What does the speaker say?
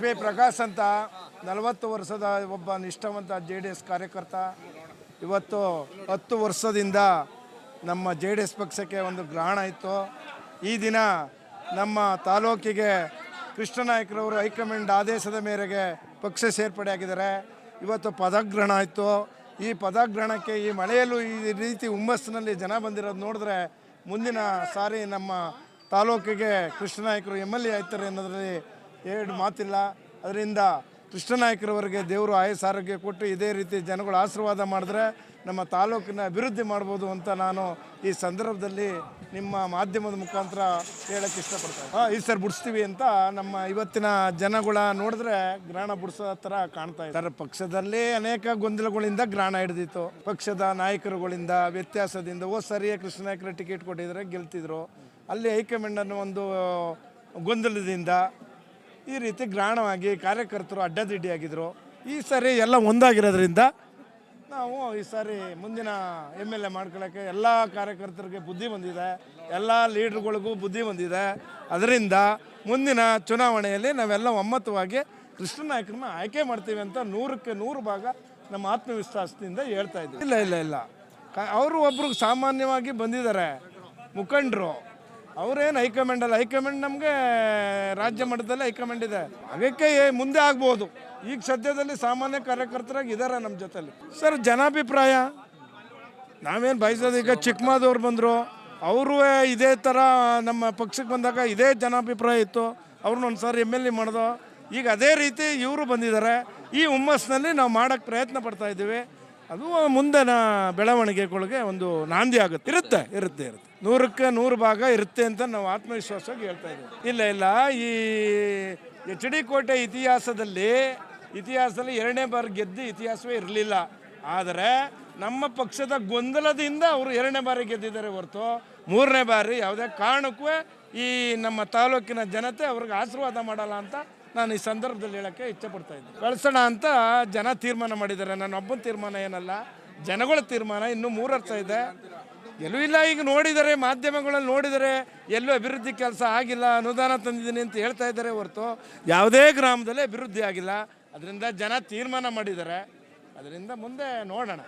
P Prakash ಅಂತ ನಲವತ್ತು ವರ್ಷದ ಒಬ್ಬ ನಿಷ್ಠಾವಂತ ಜೆ ಡಿ ಎಸ್ ಕಾರ್ಯಕರ್ತ. ಇವತ್ತು ಹತ್ತು ವರ್ಷದಿಂದ ನಮ್ಮ ಜೆ ಡಿ ಎಸ್ ಪಕ್ಷಕ್ಕೆ ಒಂದು ಗ್ರಹಣ ಇತ್ತು. ಈ ದಿನ ನಮ್ಮ ತಾಲೂಕಿಗೆ ಕೃಷ್ಣನಾಯಕರವರು ಹೈಕಮಾಂಡ್ ಆದೇಶದ ಮೇರೆಗೆ ಪಕ್ಷ ಸೇರ್ಪಡೆಯಾಗಿದ್ದಾರೆ ಇವತ್ತು ಪದಗ್ರಹಣ ಆಯಿತು ಈ ಪದಗ್ರಹಣಕ್ಕೆ ಈ ಮಳೆಯಲ್ಲೂ ಈ ರೀತಿ ಹುಮ್ಮಸ್ಸಿನಲ್ಲಿ ಜನ ಬಂದಿರೋದು ನೋಡಿದ್ರೆ ಮುಂದಿನ ಸಾರಿ ನಮ್ಮ ತಾಲೂಕಿಗೆ ಕೃಷ್ಣನಾಯಕರು ಎಂ ಎಲ್ ಎ ಆಯ್ತಾರೆ ಅನ್ನೋದ್ರಲ್ಲಿ ಎರಡು ಮಾತಿಲ್ಲ. ಅದರಿಂದ ಕೃಷ್ಣನಾಯಕರವರಿಗೆ ದೇವರು ಆಯಸ್ಸು ಆರೋಗ್ಯ ಕೊಟ್ಟು ಇದೇ ರೀತಿ ಜನಗಳು ಆಶೀರ್ವಾದ ಮಾಡಿದ್ರೆ ನಮ್ಮ ತಾಲೂಕಿನ ಅಭಿವೃದ್ಧಿ ಮಾಡ್ಬೋದು ಅಂತ ನಾನು ಈ ಸಂದರ್ಭದಲ್ಲಿ ನಿಮ್ಮ ಮಾಧ್ಯಮದ ಮುಖಾಂತರ ಹೇಳಕ್ಕೆ ಇಷ್ಟಪಡ್ತೇನೆ. ಹಾಂ, ಈ ಸರ್ ಬಿಡಿಸ್ತೀವಿ ಅಂತ ನಮ್ಮ ಇವತ್ತಿನ ಜನಗಳ ನೋಡಿದ್ರೆ ಗ್ರಹಣ ಬಿಡಿಸೋ ಥರ ಕಾಣ್ತಾ ಇದ್ದಾರೆ ಪಕ್ಷದಲ್ಲಿ ಅನೇಕ ಗೊಂದಲಗಳಿಂದ ಗ್ರಹಣ ಹಿಡಿದಿತ್ತು. ಪಕ್ಷದ ನಾಯಕರುಗಳಿಂದ, ವ್ಯತ್ಯಾಸದಿಂದ ಓ ಸರಿಯೇ ಕೃಷ್ಣ ನಾಯಕರ ಟಿಕೆಟ್ ಕೊಟ್ಟಿದ್ರೆ ಗೆಲ್ತಿದ್ರು. ಅಲ್ಲಿ ಹೈಕಮಾಂಡ್ ಅನ್ನೋ ಒಂದು ಗೊಂದಲದಿಂದ ಈ ರೀತಿ ಗ್ರಹಣವಾಗಿ ಕಾರ್ಯಕರ್ತರು ಅಡ್ಡದಿಡ್ಡಿಯಾಗಿದ್ದರು ಈ ಸಾರಿ ಎಲ್ಲ ಒಂದಾಗಿರೋದ್ರಿಂದ ನಾವು ಈ ಸಾರಿ ಮುಂದಿನ ಎಂ ಎಲ್ ಎ ಮಾಡ್ಕೊಳ್ಳೋಕ್ಕೆ ಎಲ್ಲ ಕಾರ್ಯಕರ್ತರಿಗೆ ಬುದ್ಧಿ ಬಂದಿದೆ. ಎಲ್ಲ ಲೀಡ್ರ್ಗಳಿಗೂ ಬುದ್ಧಿ ಬಂದಿದೆ. ಅದರಿಂದ ಮುಂದಿನ ಚುನಾವಣೆಯಲ್ಲಿ ನಾವೆಲ್ಲ ಒಮ್ಮತವಾಗಿ ಕೃಷ್ಣ ನಾಯಕರನ್ನ ಆಯ್ಕೆ ಮಾಡ್ತೀವಿ ಅಂತ ನೂರಕ್ಕೆ ನೂರು ಭಾಗ ನಮ್ಮ ಆತ್ಮವಿಶ್ವಾಸದಿಂದ ಹೇಳ್ತಾ ಇದ್ದೀವಿ. ಇಲ್ಲ ಇಲ್ಲ ಇಲ್ಲ. ಅವರು ಒಬ್ರಿಗೆ ಸಾಮಾನ್ಯವಾಗಿ ಬಂದಿದ್ದಾರೆ. ಮುಖಂಡರು. ಅವ್ರೇನು ಹೈಕಮಾಂಡ್ ಅಲ್ಲ? ಹೈಕಮಾಂಡ್ ನಮಗೆ ರಾಜ್ಯ ಮಟ್ಟದಲ್ಲಿ ಹೈಕಮಾಂಡ್ ಇದೆ. ಅದಕ್ಕೆ ಮುಂದೆ ಆಗ್ಬೋದು. ಈಗ ಸದ್ಯದಲ್ಲಿ ಸಾಮಾನ್ಯ ಕಾರ್ಯಕರ್ತರಾಗಿ ಇದ್ದಾರೆ ನಮ್ಮ ಜೊತೆಲಿ ಸರ್, ಜನಾಭಿಪ್ರಾಯ? ನಾವೇನು ಬಯಸೋದು? ಈಗ ಚಿಕ್ಕಮಾದವ್ರು ಬಂದರು. ಅವರು ಇದೇ ಥರ ನಮ್ಮ ಪಕ್ಷಕ್ಕೆ ಬಂದಾಗ ಇದೇ ಜನಾಭಿಪ್ರಾಯ ಇತ್ತು. ಅವ್ರನ್ನ ಒಂದ್ಸಾರಿ ಎಂ ಎಲ್ ಎ ಮಾಡಿದೋ. ಈಗ ಅದೇ ರೀತಿ ಇವರು ಬಂದಿದ್ದಾರೆ. ಈ ಹುಮ್ಮಸ್ಸಿನಲ್ಲಿ ನಾವು ಮಾಡೋಕ್ಕೆ ಪ್ರಯತ್ನ ಪಡ್ತಾ ಇದ್ದೀವಿ. ಅದು ಮುಂದಿನ ಬೆಳವಣಿಗೆಗಳಿಗೆ ಒಂದು ನಾಂದಿ ಆಗುತ್ತೆ. ಇರುತ್ತೆ ಇರುತ್ತೆ ಇರುತ್ತೆ. ನೂರಕ್ಕೆ ನೂರು ಭಾಗ ಇರುತ್ತೆ ಅಂತ ನಾವು ಆತ್ಮವಿಶ್ವಾಸವಾಗಿ ಹೇಳ್ತಾ ಇದ್ದೀವಿ. ಇಲ್ಲ ಇಲ್ಲ. ಈ ಎಚ್ ಡಿ ಕೋಟೆ ಇತಿಹಾಸದಲ್ಲಿ ಇತಿಹಾಸದಲ್ಲಿ ಎರಡನೇ ಬಾರಿ ಗೆದ್ದು ಇತಿಹಾಸವೇ ಇರಲಿಲ್ಲ. ಆದರೆ ನಮ್ಮ ಪಕ್ಷದ ಗೊಂದಲದಿಂದ ಅವರು ಎರಡನೇ ಬಾರಿ ಗೆದ್ದಿದ್ದಾರೆ ಹೊರತು. ಮೂರನೇ ಬಾರಿ ಯಾವುದೇ ಕಾರಣಕ್ಕೂ ಈ ನಮ್ಮ ತಾಲೂಕಿನ ಜನತೆ ಅವ್ರಿಗೆ ಆಶೀರ್ವಾದ ಮಾಡಲ್ಲ ಅಂತ ನಾನು ಈ ಸಂದರ್ಭದಲ್ಲಿ ಹೇಳೋಕ್ಕೆ ಇಚ್ಛೆಪಡ್ತಾ ಇದ್ದೆ ಬೆಳೆಸೋಣ ಅಂತ ಜನ ತೀರ್ಮಾನ ಮಾಡಿದ್ದಾರೆ. ನಾನು ಒಬ್ಬನ ತೀರ್ಮಾನ ಏನಲ್ಲ, ಜನಗಳ ತೀರ್ಮಾನ ಇನ್ನೂ ಮೂರು ವರ್ಷ ಇದೆ. ಎಲ್ಲೂ ಇಲ್ಲ, ಈಗ ನೋಡಿದರೆ, ಮಾಧ್ಯಮಗಳಲ್ಲಿ ನೋಡಿದರೆ ಎಲ್ಲೂ ಅಭಿವೃದ್ಧಿ ಕೆಲಸ ಆಗಿಲ್ಲ, ಅನುದಾನ ತಂದಿದ್ದೀನಿ ಅಂತ ಹೇಳ್ತಾ ಇದ್ದಾರೆ ಹೊರತು ಯಾವುದೇ ಗ್ರಾಮದಲ್ಲಿ ಅಭಿವೃದ್ಧಿ ಆಗಿಲ್ಲ. ಅದರಿಂದ ಜನ ತೀರ್ಮಾನ ಮಾಡಿದ್ದಾರೆ. ಅದರಿಂದ ಮುಂದೆ ನೋಡೋಣ.